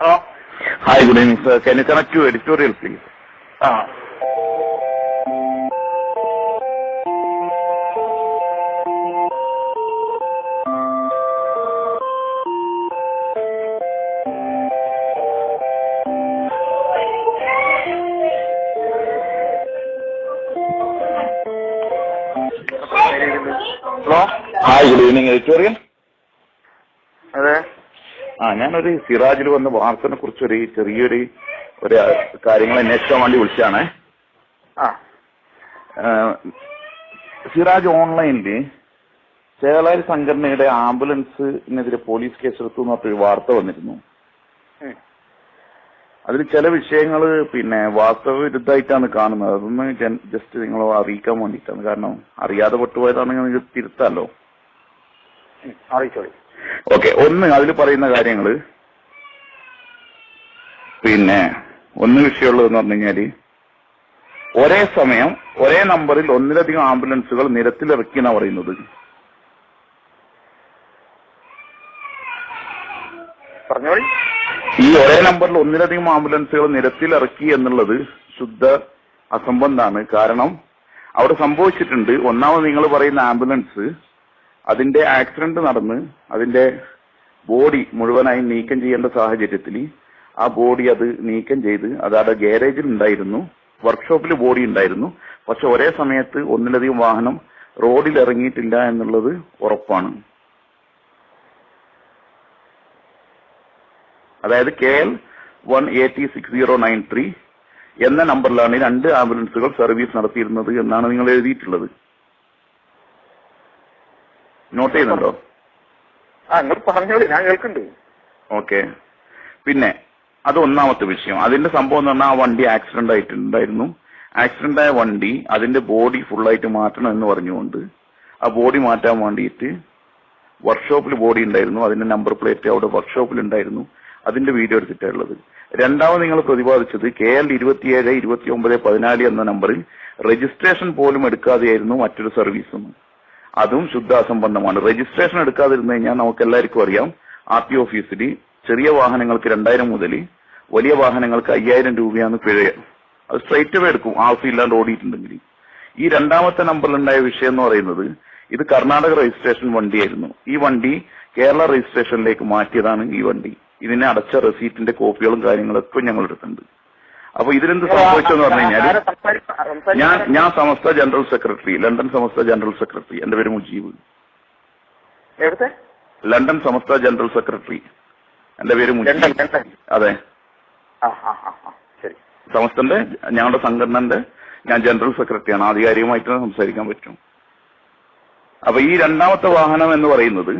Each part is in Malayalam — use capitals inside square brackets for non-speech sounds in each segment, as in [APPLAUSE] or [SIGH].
Hello Hi, good evening, sir. Can you connect to editorial, please? Uh. Hello Hi, good evening, editorial. ഞാനൊരു സിറാജിൽ വന്ന വാർത്തനെ കുറിച്ചൊരു ചെറിയൊരു ഒരു കാര്യങ്ങൾ അന്വേഷിക്കാൻ വേണ്ടി വിളിച്ചാണ് ആ. സിറാജ് ഓൺലൈനിൽ ചേളാരി സംഘടനയുടെ ആംബുലൻസിനെതിരെ പോലീസ് കേസെടുത്തു എന്ന് പറഞ്ഞൊരു വാർത്ത വന്നിരുന്നു. അതിൽ ചില വിഷയങ്ങൾ പിന്നെ വാസ്തവ വിരുദ്ധമായിട്ടാണ് കാണുന്നത്. അതൊന്ന് ജസ്റ്റ് നിങ്ങൾ അറിയിക്കാൻ വേണ്ടിയിട്ടാണ്. കാരണം അറിയാതെ പെട്ടുപോയതാണെങ്കിൽ നിങ്ങൾക്ക് തിരുത്താലോ അറിയിച്ചോളി. ഓക്കെ ഒന്ന് അതിൽ പറയുന്ന കാര്യങ്ങൾ പിന്നെ ഒന്ന് വിഷയമുള്ളതെന്ന് പറഞ്ഞു കഴിഞ്ഞാൽ ഒരേ സമയം ഒരേ നമ്പറിൽ ഒന്നിലധികം ആംബുലൻസുകൾ നിരത്തിലിറക്കിയെന്നാ പറയുന്നത്. പറഞ്ഞോളി. ഈ ഒരേ നമ്പറിൽ ഒന്നിലധികം ആംബുലൻസുകൾ നിരത്തിലിറക്കി എന്നുള്ളത് ശുദ്ധ അസംബന്ധാണ് കാരണം അവിടെ സംഭവിച്ചിട്ടുണ്ട് ഒന്നാമത് നിങ്ങൾ പറയുന്ന ആംബുലൻസ് അതിന്റെ ആക്സിഡന്റ് നടന്ന് അതിന്റെ ബോഡി മുഴുവനായി നീക്കം ചെയ്യേണ്ട സാഹചര്യത്തിൽ ആ ബോഡി അത് നീക്കം ചെയ്ത് അത് അവിടെ ഗാരേജിൽ ഉണ്ടായിരുന്നു. വർക്ക്ഷോപ്പിൽ ബോഡി ഉണ്ടായിരുന്നു. പക്ഷെ ഒരേ സമയത്ത് ഒന്നിലധികം വാഹനം റോഡിൽ ഇറങ്ങിയിട്ടില്ല എന്നുള്ളത് ഉറപ്പാണ്. അതായത് K L one eighty six zero nine three എന്ന നമ്പറിലാണ് രണ്ട് ആംബുലൻസുകൾ സർവീസ് നടത്തിയിരുന്നത് എന്നാണ് നിങ്ങൾ എഴുതിയിട്ടുള്ളത്. നോട്ട് ചെയ്യുന്നുണ്ടോ? ആ നിങ്ങൾ പറഞ്ഞോളി ഞാൻ കേൾക്കുന്നുണ്ട്. ഓക്കെ പിന്നെ അത് ഒന്നാമത്തെ വിഷയം. അതിന്റെ സംഭവം എന്ന് പറഞ്ഞാൽ ആ വണ്ടി ആക്സിഡന്റ് ആയിട്ടുണ്ടായിരുന്നു. ആക്സിഡന്റ് ആയ വണ്ടി അതിന്റെ ബോഡി ഫുള്ളായിട്ട് മാറ്റണം എന്ന് പറഞ്ഞുകൊണ്ട് ആ ബോഡി മാറ്റാൻ വേണ്ടിയിട്ട് വർക്ക്ഷോപ്പിൽ ബോഡി ഉണ്ടായിരുന്നു. അതിന്റെ നമ്പർ പ്ലേറ്റ് അവിടെ വർക്ക്ഷോപ്പിൽ ഉണ്ടായിരുന്നു. അതിന്റെ വീഡിയോ എടുത്തിട്ടുള്ളത് രണ്ടാമത് നിങ്ങൾ പ്രതിപാദിച്ചത് കെ എൽ ഇരുപത്തിയേഴ് ഇരുപത്തി ഒമ്പത് പതിനാല് എന്ന നമ്പറിൽ രജിസ്ട്രേഷൻ പോലും എടുക്കാതെയായിരുന്നു മറ്റൊരു സർവീസ് അതും ശുദ്ധ അസംബന്ധമാണ് രജിസ്ട്രേഷൻ എടുക്കാതിരുന്നു കഴിഞ്ഞാൽ നമുക്ക് എല്ലാവർക്കും അറിയാം ആർ ടി ഓഫീസിൽ ചെറിയ വാഹനങ്ങൾക്ക് രണ്ടായിരം മുതൽ വലിയ വാഹനങ്ങൾക്ക് അയ്യായിരം രൂപയാണ് പിഴ. അത് സ്ട്രൈറ്റ് വേ എടുക്കും. ആൾഫി ഇല്ലാണ്ട് ഓടിയിട്ടുണ്ടെങ്കിൽ. ഈ രണ്ടാമത്തെ നമ്പറിലുണ്ടായ വിഷയം എന്ന് പറയുന്നത് ഇത് കർണാടക രജിസ്ട്രേഷൻ വണ്ടിയായിരുന്നു. ഈ വണ്ടി കേരള രജിസ്ട്രേഷനിലേക്ക് മാറ്റിയതാണ് ഈ വണ്ടി. ഇതിനെ അടച്ച റെസീറ്റിന്റെ കോപ്പികളും കാര്യങ്ങളൊക്കെ ഞങ്ങൾ എടുത്തിട്ടുണ്ട്. അപ്പൊ ഇതിലെന്ത് സംഭവിച്ചെന്ന് പറഞ്ഞു കഴിഞ്ഞാൽ ഞാൻ ഞാൻ Samastha general secretary London Samastha general secretary. എന്റെ പേര് Mujeeb. London Samastha general secretary. എന്റെ പേര് മുജീബ്. അതെ. സമസ്തന്റെ ഞങ്ങളുടെ സംഘടനന്റെ ഞാൻ ജനറൽ സെക്രട്ടറിയാണ്. ആധികാരികമായിട്ട് സംസാരിക്കാൻ പറ്റും. അപ്പൊ ഈ രണ്ടാമത്തെ വാഹനം എന്ന് പറയുന്നത്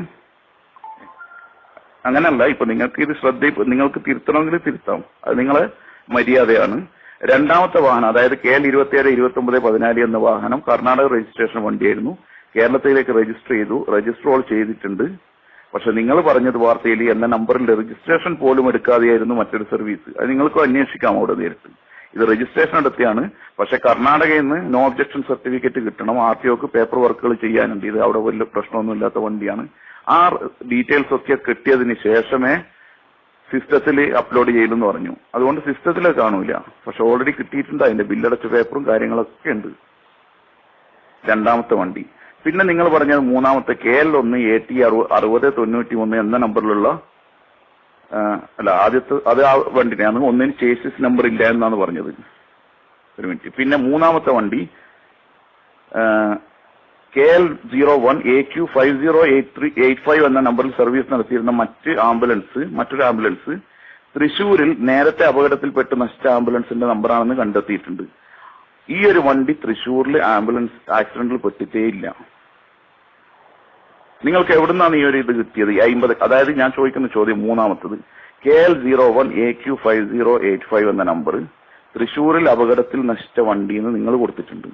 അങ്ങനല്ല. ഇപ്പൊ നിങ്ങൾക്ക് ഇത് ശ്രദ്ധ നിങ്ങൾക്ക് തിരുത്തണമെങ്കിൽ തിരുത്താം. അത് നിങ്ങളെ മര്യാദയാണ്. രണ്ടാമത്തെ വാഹനം അതായത് കെ എൽ ഇരുപത്തിയേഴ് ഇരുപത്തി ഒമ്പത് പതിനാല് എന്ന വാഹനം കർണാടക രജിസ്ട്രേഷൻ വണ്ടിയായിരുന്നു. കേരളത്തിലേക്ക് രജിസ്റ്റർ ചെയ്തു. രജിസ്റ്റർ ഓൾ ചെയ്തിട്ടുണ്ട്. പക്ഷെ നിങ്ങൾ പറഞ്ഞത് വാർത്തയിൽ എന്ന നമ്പറിൽ രജിസ്ട്രേഷൻ പോലും എടുക്കാതെയായിരുന്നു മറ്റൊരു സർവീസ് അത് നിങ്ങൾക്ക് അന്വേഷിക്കാം അവിടെ നേരിട്ട്? ഇത് രജിസ്ട്രേഷൻ എടുത്തിയാണ് പക്ഷെ കർണാടകയിൽ നിന്ന് നോ ഒബ്ജക്ഷൻ സർട്ടിഫിക്കറ്റ് കിട്ടണം. ആർ ടി ഒക്ക് പേപ്പർ വർക്കുകൾ ചെയ്യാനുണ്ട്. ഇത് അവിടെ വലിയ പ്രശ്നമൊന്നുമില്ലാത്ത വണ്ടിയാണ്. ആ ഡീറ്റെയിൽസ് ഒക്കെ കിട്ടിയതിന് ശേഷമേ സിസ്റ്റത്തിൽ അപ്ലോഡ് ചെയ്യലെന്ന് പറഞ്ഞു. അതുകൊണ്ട് സിസ്റ്റത്തിൽ കാണൂല. പക്ഷെ ഓൾറെഡി കിട്ടിയിട്ടുണ്ട്. അതിന്റെ ബില്ലടച്ച പേപ്പറും കാര്യങ്ങളൊക്കെ ഉണ്ട്. രണ്ടാമത്തെ വണ്ടി. പിന്നെ നിങ്ങൾ പറഞ്ഞത് മൂന്നാമത്തെ കെ എൽ ഒന്ന് എ ടി അറുപത് തൊണ്ണൂറ്റി ഒന്ന് എന്ന നമ്പറിലുള്ള അല്ല ആദ്യത്തെ അത് ആ വണ്ടിനെയാണ് ഒന്നിന് ചേസിസ് നമ്പർ ഇല്ല എന്നാണ് പറഞ്ഞത്. ഒരു മിനിറ്റ്. പിന്നെ മൂന്നാമത്തെ വണ്ടി K L zero one A Q five zero eight three eight five എന്ന നമ്പറിൽ സർവീസ് നടത്തിയിരുന്ന മറ്റ് ആംബുലൻസ് മറ്റൊരു ആംബുലൻസ് തൃശൂരിൽ നേരത്തെ അപകടത്തിൽപ്പെട്ട് നശിച്ച ആംബുലൻസിന്റെ നമ്പറാണെന്ന് കണ്ടെത്തിയിട്ടുണ്ട്. ഈ ഒരു വണ്ടി തൃശൂരിൽ ആംബുലൻസ് ആക്സിഡന്റിൽ പെട്ടിട്ടേയില്ല നിങ്ങൾക്ക് എവിടുന്നാണ് ഈ ഒരു ഇത് കിട്ടിയത്? അമ്പത് അതായത് ഞാൻ ചോദിക്കുന്ന ചോദ്യം മൂന്നാമത്തത്. K L zero one A Q five zero eight five എന്ന നമ്പർ തൃശൂരിൽ അപകടത്തിൽ നശിച്ച വണ്ടിന്ന് നിങ്ങൾ കൊടുത്തിട്ടുണ്ട്.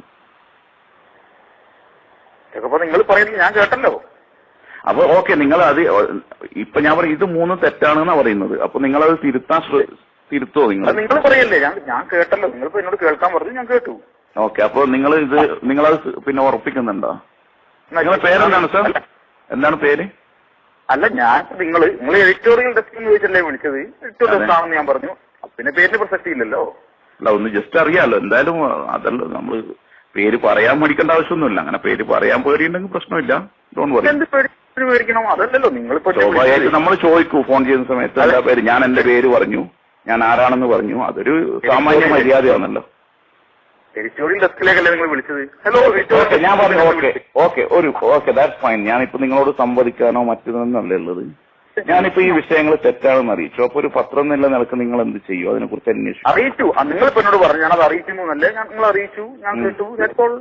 നിങ്ങൾ പറയുന്നത് ഞാൻ കേട്ടല്ലോ. അപ്പൊ ഓക്കെ നിങ്ങൾ അത് ഇപ്പൊ ഞാൻ പറയും ഇത് മൂന്ന് തെറ്റാണെന്നാ പറയുന്നത്. അപ്പൊ നിങ്ങൾ അത് തിരുത്താൻ തിരുത്തോ നിങ്ങൾ? നിങ്ങൾ പറയല്ലേ? ഞാൻ ഞാൻ കേട്ടല്ലോ. നിങ്ങളിപ്പോ എന്നോട് കേൾക്കാൻ പറഞ്ഞു ഞാൻ കേട്ടു. ഓക്കെ അപ്പൊ നിങ്ങൾ ഇത് നിങ്ങൾ അത് പിന്നെ ഉറപ്പിക്കുന്നുണ്ടോ? നിങ്ങളുടെ പേരെന്താണ് സാർ? എന്താണ് പേര്? അല്ല ഞാൻ നിങ്ങൾ നിങ്ങൾ എഡിറ്റോറിയൽ ഡെസ്ക് എന്ന് ചോദിച്ചല്ലേ വിളിച്ചത്? എഡിറ്റോറിയൽ. ഡെസ്ക് ആണെന്ന് ഞാൻ പറഞ്ഞു. പിന്നെ പേരിന് പ്രസക്തി ഇല്ലല്ലോ അല്ല ഒന്ന് ജസ്റ്റ് അറിയാലോ. എന്തായാലും അതല്ല നമ്മൾ പേര് പറയാൻ മേടിക്കേണ്ട ആവശ്യമൊന്നുമില്ല. അങ്ങനെ പേര് പറയാൻ പേടിയുണ്ടെങ്കിൽ പ്രശ്നമില്ല. ഡോണ്ട് വറി അതല്ലല്ലോ. നിങ്ങൾ സ്വാഭാവികമായിട്ട് നമ്മൾ ചോദിക്കൂ. ഫോൺ ചെയ്യുന്ന സമയത്ത് എല്ലാ പേര്? ഞാൻ എന്റെ പേര് പറഞ്ഞു. ഞാൻ ആരാണെന്ന് പറഞ്ഞു. അതൊരു സാമാന്യ മര്യാദയാണല്ലോ. നിങ്ങൾ വിളിച്ചത്? ഹലോ ഞാൻ പറഞ്ഞു ഓക്കെ ഓക്കെ ഒരു ഓക്കെ ദാറ്റ് ഫൈൻ ഞാനിപ്പോ നിങ്ങളോട് സംവദിക്കാനോ മറ്റൊന്നല്ലേ ഉള്ളത്. [LAUGHS] ഞാനിപ്പോ ഈ വിഷയങ്ങൾ തെറ്റാണെന്ന് അറിയിച്ചു. അപ്പൊ ഒരു പത്രം എന്നുള്ള നിലയ്ക്ക് നിങ്ങൾ എന്ത് ചെയ്യും? അതിനെ കുറിച്ച് അന്വേഷിച്ചു അറിയിച്ചു നിങ്ങൾ ഇപ്പൊ എന്നോട് പറഞ്ഞു. ഞാനത് അറിയിക്കുന്നു എന്നല്ലേ ഞാൻ നിങ്ങൾ അറിയിച്ചു. ഞാൻ കേട്ടു. ചിലപ്പോൾ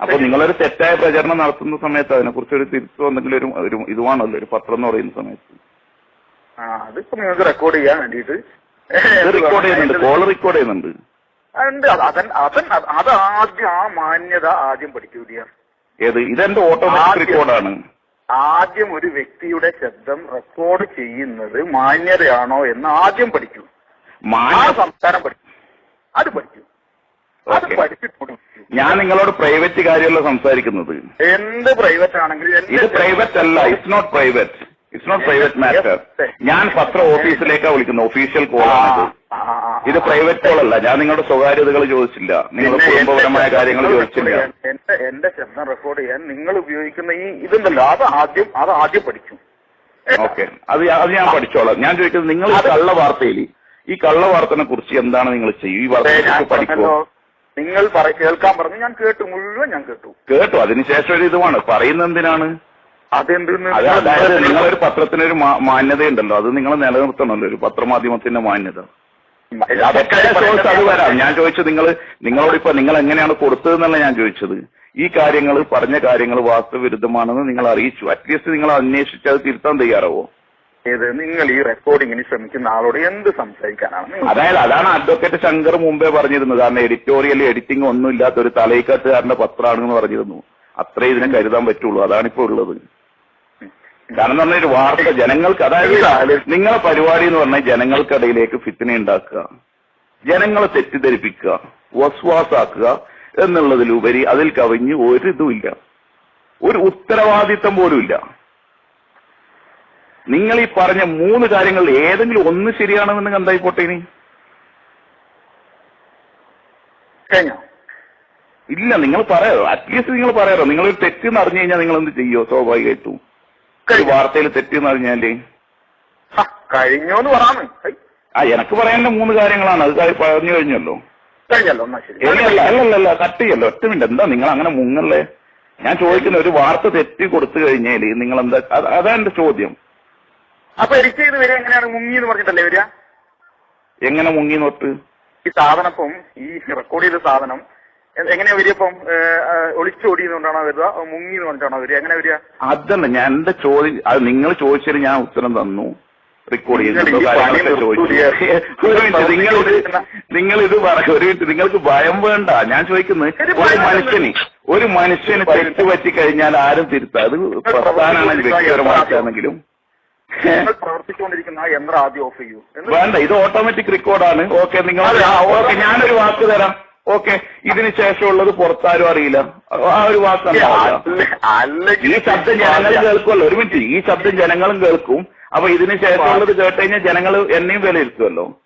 അപ്പൊ നിങ്ങളൊരു തെറ്റായ പ്രചരണം നടത്തുന്ന സമയത്ത് അതിനെ കുറിച്ച് ഒരു തിരിച്ചു എന്തെങ്കിലും ഒരു ഒരു ഇതുവാണല്ലോ ഒരു പത്രം എന്ന് പറയുന്ന സമയത്ത്. അതിപ്പോ നിങ്ങൾക്ക് റെക്കോർഡ് ചെയ്യാൻ വേണ്ടിയിട്ട്. റെക്കോർഡ് ചെയ്യുന്നുണ്ട്. കോൾ റെക്കോർഡ് ചെയ്യുന്നുണ്ട്. ഉണ്ട്. അത് അതൻ അതൻ അത് ആദ്യം ആ മാന്യത ആദ്യം പഠിക്കൂ ഏത്? ഇതെന്റെ ഓട്ടോമാറ്റിക് റെക്കോർഡാണ് ആദ്യം ഒരു വ്യക്തിയുടെ ശബ്ദം റെക്കോർഡ് ചെയ്യുന്നത് മാന്യതയാണോ എന്ന് ആദ്യം പഠിക്കൂ. ആ സംസ്കാരം പഠിക്കൂ. അത് പഠിക്കൂ. അത് Okay. പഠിച്ചിട്ട് ഞാൻ നിങ്ങളോട് പ്രൈവറ്റ് കാര്യമല്ല സംസാരിക്കുന്നത്. എന്ത് പ്രൈവറ്റ് ആണെങ്കിലും ഇത് പ്രൈവറ്റ് അല്ല it's not private it's not private matter ഞാൻ പത്ര ഓഫീസിലേക്കാ വിളിക്കുന്നത് ഒഫീഷ്യൽ കോൾ ആണിത്. ആ, ആ, ആ, ഇത് പ്രൈവറ്റ് കോൾ അല്ല. ഞാൻ നിങ്ങളുടെ സ്വകാര്യതകൾ ചോദിച്ചില്ല. നിങ്ങളുടെ കുടുംബപരമായ കാര്യങ്ങൾ ചോദിച്ചില്ല. എന്റെ എന്റെ ശബ്ദം റെക്കോർഡ് ചെയ്യാൻ നിങ്ങൾ ഉപയോഗിക്കുന്ന ഈ ഇതുണ്ടല്ലോ. അത് ആദ്യം അത് ആദ്യം പഠിക്കും ഓക്കെ അത് അത് ഞാൻ പഠിച്ചോളാം. ഞാൻ ചോദിക്കുന്നത് നിങ്ങൾ ഈ കള്ള വാർത്തയിൽ ഈ കള്ള വാർത്തനെ കുറിച്ച് എന്താണ് നിങ്ങൾ ചെയ്യും? ഈ വാർത്തയെ പഠിക്കുമോ നിങ്ങൾ കേൾക്കാൻ പറഞ്ഞു. ഞാൻ കേട്ടു. മുഴുവൻ ഞാൻ കേട്ടു. കേട്ടു. അതിനുശേഷം ഒരു ഇതുമാണ്. പറയുന്നത് എന്തിനാണ്? അതായത് നിങ്ങളൊരു പത്രത്തിനൊരു മാന്യതയുണ്ടല്ലോ. അത് നിങ്ങൾ നിലനിർത്തണമല്ലോ. ഒരു പത്രമാധ്യമത്തിന്റെ മാന്യത. അത് വരാം. ഞാൻ ചോദിച്ചത് നിങ്ങൾ നിങ്ങളോട് ഇപ്പൊ നിങ്ങൾ എങ്ങനെയാണ് കൊടുത്തതെന്നല്ല ഞാൻ ചോദിച്ചത്. ഈ കാര്യങ്ങൾ പറഞ്ഞ കാര്യങ്ങൾ വാസ്തവവിരുദ്ധമാണെന്ന് നിങ്ങൾ അറിയിച്ചു. അറ്റ്ലീസ്റ്റ് നിങ്ങൾ അന്വേഷിച്ച് അത് തിരുത്താൻ തയ്യാറാവോ? ഏത്? നിങ്ങൾ ഈ റെക്കോർഡിങ്ങിന് ശ്രമിക്കുന്ന ആളോട് എന്ത് സംസാരിക്കാനാണ്? അതായത് അതാണ് അഡ്വക്കേറ്റ് ശങ്കർ മുമ്പേ പറഞ്ഞിരുന്നത്. കാരണം എഡിറ്റോറിയൽ എഡിറ്റിംഗ് ഒന്നും ഇല്ലാത്ത ഒരു തലയിക്കാട്ടുകാരന്റെ പത്രമാണെന്ന് പറഞ്ഞിരുന്നു. അത്രേ ഇതിനെ കരുതാൻ പറ്റുള്ളൂ. അതാണിപ്പോ ഉള്ളത്. കാരണം എന്ന് പറഞ്ഞാൽ ഒരു വാർത്ത ജനങ്ങൾക്ക് അതായത് നിങ്ങളെ പരിപാടി എന്ന് പറഞ്ഞാൽ ജനങ്ങൾക്കിടയിലേക്ക് ഫിത്തിനെ ഉണ്ടാക്കുക. ജനങ്ങളെ തെറ്റിദ്ധരിപ്പിക്കുക വസ്വാസാക്കുക എന്നുള്ളതിലുപരി അതിൽ കവിഞ്ഞ് ഒരു ഇതുമില്ല ഒരു ഉത്തരവാദിത്തം പോലും ഇല്ല. നിങ്ങൾ ഈ പറഞ്ഞ മൂന്ന് കാര്യങ്ങൾ ഏതെങ്കിലും ഒന്ന് ശരിയാണെന്ന് കണ്ടായിപ്പോട്ടെ ഇനി? കഴിഞ്ഞോ? ഇല്ല നിങ്ങൾ പറയാറോ അറ്റ്ലീസ്റ്റ് നിങ്ങൾ പറയാറോ നിങ്ങൾ തെറ്റെന്ന് അറിഞ്ഞു കഴിഞ്ഞാൽ നിങ്ങൾ എന്ത് ചെയ്യോ സ്വാഭാവികമായിട്ടും. കഴിഞ്ഞോ വാർത്തയിൽ തെറ്റെന്ന് അറിഞ്ഞാൽ? ആ, കഴിഞ്ഞോന്ന് പറയാമേ? ആ എനിക്ക് പറയാനുള്ള മൂന്ന് കാര്യങ്ങളാണ്. അത് കാര്യം പറഞ്ഞു കഴിഞ്ഞല്ലോ. കഴിഞ്ഞല്ലോ അല്ലല്ല അല്ലല്ല കട്ട് ചെയ്യല്ലോ ഒറ്റ മിനിറ്റ്. എന്താ നിങ്ങൾ അങ്ങനെ മുങ്ങല്ലേ ഞാൻ ചോദിക്കുന്ന ഒരു വാർത്ത തെറ്റി കൊടുത്തു കഴിഞ്ഞാൽ നിങ്ങൾ എന്താ അതാണ് അതാ എന്റെ ചോദ്യം. അപ്പൊ എനിക്ക് ഇത് എങ്ങനെയാണ്? മുങ്ങി എന്ന് പറഞ്ഞിട്ടല്ലേ വരിക? എങ്ങനെ മുങ്ങി നോട്ട് ഈ സാധനം ഇപ്പം ഈ റെക്കോർഡ് ചെയ്ത സാധനം എ- എങ്ങനെയാ വരിക ഇപ്പം? ഒളിച്ചോടിയെന്നുകൊണ്ടാണോ വരിക? മുങ്ങി എന്ന് പറഞ്ഞിട്ടാണോ വരിക? എങ്ങനെ വരിക? അതന്നെ ഞാൻ എന്റെ ചോദ്യം അത് നിങ്ങൾ ചോദിച്ചതിന് ഞാൻ ഉത്തരം തന്നു. റെക്കോർഡ് നിർത്തൂലേ? നിങ്ങൾ ഇത് നിങ്ങൾ ഇത് പറ ഒരു മിനിറ്റ് നിങ്ങൾക്ക് ഭയം വേണ്ട. ഞാൻ ചോദിക്കുന്നത് ഒരു മനുഷ്യന് ഒരു മനുഷ്യന് തെറ്റ് പറ്റി കഴിഞ്ഞാൽ ആരും തിരുത്താം. അത് പ്രധാനമാണ് വ്യക്തിപരമായിട്ടാണെങ്കിലും പ്രവർത്തിച്ചുകൊണ്ടിരിക്കുന്ന യന്ത്രം ആദ്യം. ഓഫ് ചെയ്യൂ. വേണ്ട ഇത് ഓട്ടോമാറ്റിക് റെക്കോർഡാണ് ഓക്കെ നിങ്ങൾ ഓക്കെ ഞാനൊരു വാക്ക് തരാം. ഓക്കെ ഇതിന് ശേഷമുള്ളത് പുറത്താരും അറിയില്ല. ആ ഒരു വാക്ക് അല്ല- ഈ ശബ്ദം ജനങ്ങൾ കേൾക്കുമല്ലോ. ഒരു മിനിറ്റ് ഈ ശബ്ദം ജനങ്ങളും കേൾക്കും. അപ്പൊ ഇതിന് ശേഷമുള്ളത് കേട്ട് കഴിഞ്ഞാൽ ജനങ്ങൾ എന്നെയും വിലയിരുത്തുമല്ലോ.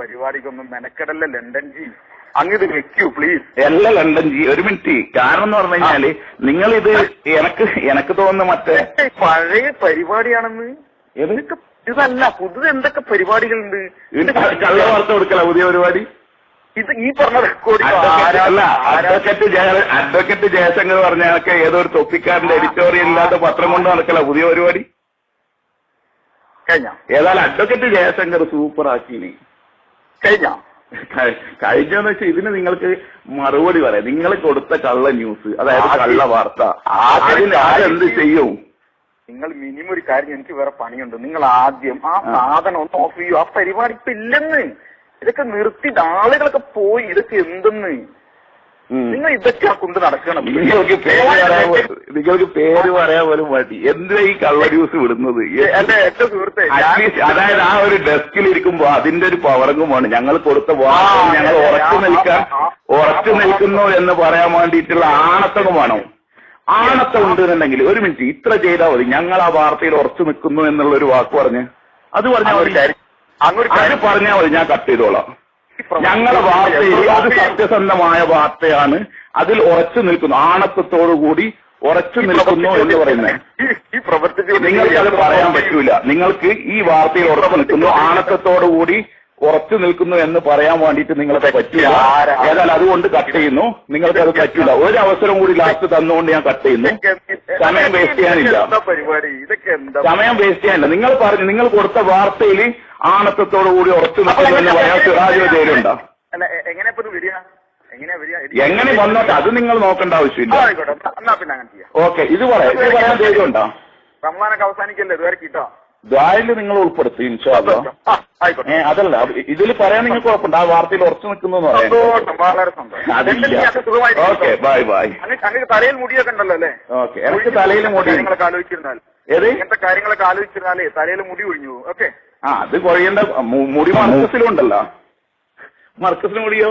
പരിപാടിക്കൊന്നും മെനക്കെടല്ല ലണ്ടൻ ജി. അങ്ങിത് വെക്കൂ പ്ലീസ് എല്ലാ ലണ്ടൻ ജി ഒരു മിനിറ്റ്. കാരണം എന്ന് പറഞ്ഞു കഴിഞ്ഞാൽ നിങ്ങൾ ഇത് എനക്ക് എനക്ക് തോന്നുന്ന മറ്റേ പഴയ പരിപാടിയാണെന്ന്? ഇതല്ല പുതിയ എന്തൊക്കെ പരിപാടികളുണ്ട്? കള്ള വാർത്ത കൊടുക്കല പുതിയ പരിപാടി? ഇത് ഈ പറഞ്ഞ റെക്കോർഡ് അഡ്വക്കേറ്റ് അല്ല അഡ്വക്കേറ്റ് അഡ്വക്കറ്റ് ജയശങ്കർ പറഞ്ഞ കണക്ക് ഏതോ ഒരു തൊപ്പിക്കാരന്റെ എഡിറ്റോറിയൽ ഇല്ലാത്ത പത്രം കൊണ്ട് നടക്കല പുതിയ പരിപാടി. കഴിഞ്ഞ? ഏതായാലും അഡ്വക്കേറ്റ് ജയശങ്കർ സൂപ്പർ ആക്കിനി കഴിഞ്ഞ? കഴിഞ്ഞെന്ന് വെച്ചാൽ ഇതിന് നിങ്ങൾക്ക് മറുപടി പറയാം. നിങ്ങൾ കൊടുത്ത കള്ള ന്യൂസ് അതായത് കള്ള വാർത്ത. ആരെന്ത് ചെയ്യും? നിങ്ങൾ മിനിമം ഒരു കാര്യം എനിക്ക് വേറെ പണിയുണ്ട്. നിങ്ങൾ ആദ്യം ആ ആ. സാധനം ഒന്ന് ഓഫ് ചെയ്യൂ. ആ പരിപാടി ഇപ്പൊ ഇല്ലെന്ന്. ഇതൊക്കെ നിർത്തി ആളുകളൊക്കെ പോയി ഇതൊക്കെ എന്തെന്ന് നിങ്ങൾ ഇതൊക്കെ കൊണ്ട് നടക്കണം നിങ്ങൾക്ക് പേര് നിങ്ങൾക്ക് പേര് പറയാൻ പോലും മതി എന്തിനാ ഈ കള്ള ന്യൂസ് വിടുന്നത് എന്റെ എന്റെ സുഹൃത്തെ അതായത് ആ ഒരു ഡെസ്കിൽ ഇരിക്കുമ്പോ അതിന്റെ ഒരു പവറങ്ങുമാണ് ഞങ്ങൾ കൊടുത്ത വാർത്ത ഞങ്ങൾ ഉറച്ചു നിൽക്കാൻ ഉറച്ചു നിൽക്കുന്നു എന്ന് പറയാൻ വേണ്ടിയിട്ടുള്ള ആണത്തകമാണോ വേണം ആണത്തം ഉണ്ട് എന്നുണ്ടെങ്കിൽ ഒരു മിനിറ്റ് ഇത്ര ചെയ്താൽ മതി ഞങ്ങൾ ആ വാർത്തയിൽ ഉറച്ചു നിൽക്കുന്നു എന്നുള്ള ഒരു വാക്ക് പറഞ്ഞ് അത് പറഞ്ഞാൽ ഒരു കാര്യം അത് കാര്യം പറഞ്ഞാൽ മതി ഞാൻ കട്ട് ചെയ്തോളാം. ഞങ്ങളെ വാർത്തയിൽ അത് സത്യസന്ധമായ വാർത്തയാണ്. അതിൽ ഉറച്ചു നിൽക്കുന്നു. ആണത്തത്തോടു കൂടി ഉറച്ചു നിൽക്കുന്നു എന്ന് പറയുന്നത്. ഈ- ഈ പ്രവർത്തിച്ചു നിങ്ങൾക്ക് അത് പറയാൻ പറ്റൂല. നിങ്ങൾക്ക് ഈ വാർത്തയിൽ ഉറച്ചു നിൽക്കുന്നു. ആണത്തത്തോടു കൂടി ഉറച്ചു നിൽക്കുന്നു എന്ന് പറയാൻ വേണ്ടിയിട്ട് നിങ്ങൾക്ക് പറ്റില്ല ഏതായാലും അതുകൊണ്ട് കട്ട് ചെയ്യുന്നു. നിങ്ങൾക്ക് അത് പറ്റില്ല ഒരു അവസരം കൂടി ലാസ്റ്റ് തന്നുകൊണ്ട് ഞാൻ കട്ട് ചെയ്യുന്നു. സമയം വേസ്റ്റ് ചെയ്യാനില്ല. സമയം വേസ്റ്റ് ചെയ്യാനില്ല. നിങ്ങൾ പറഞ്ഞു നിങ്ങൾ കൊടുത്ത വാർത്തയിൽ ആണത്തത്തോടു കൂടി ഉറച്ചു നിൽക്കുന്നു എന്ന് പറയാൻ സിറാജിന് ധൈര്യമുണ്ടോ എങ്ങനെ വരിക? എങ്ങനെ വന്നോട്ടെ അത് നിങ്ങൾ നോക്കേണ്ട ആവശ്യമില്ല. ഓക്കെ ഇത് പറയാം. ഇത് പറയാൻ ചെയ്തുണ്ടോ റമദാനൊക്കെ അവസാനിക്കല്ലേ? ഇതുവരെ കിട്ടോ? ദ്വാരിൽ നിങ്ങൾ ഉൾപ്പെടുത്തി ഇൻഷാല്ല അതല്ല ഇതിൽ പറയാൻ നിങ്ങൾക്ക് കുഴപ്പമുണ്ട്. ആ വാർത്തയിൽ ഉറച്ചു നിൽക്കുന്നു അതില്ല. Okay bye bye. തലയിൽ മുടിയൊക്കെ ഉണ്ടല്ലോ അല്ലേ? ഓക്കെ എനിക്ക് തലയിൽ മുടി. കാര്യങ്ങളൊക്കെ ആലോചിച്ചിരുന്നാൽ. ഏത്? ഇങ്ങനത്തെ കാര്യങ്ങളൊക്കെ ആലോചിച്ചിരുന്നാലേ തലയിൽ മുടി ഒഴിഞ്ഞു ഓക്കെ? ആ അത് കൊഴിയേണ്ട മുടി മർക്കസിലും ഉണ്ടല്ലോ. മർക്കസിന് മുടിയോ?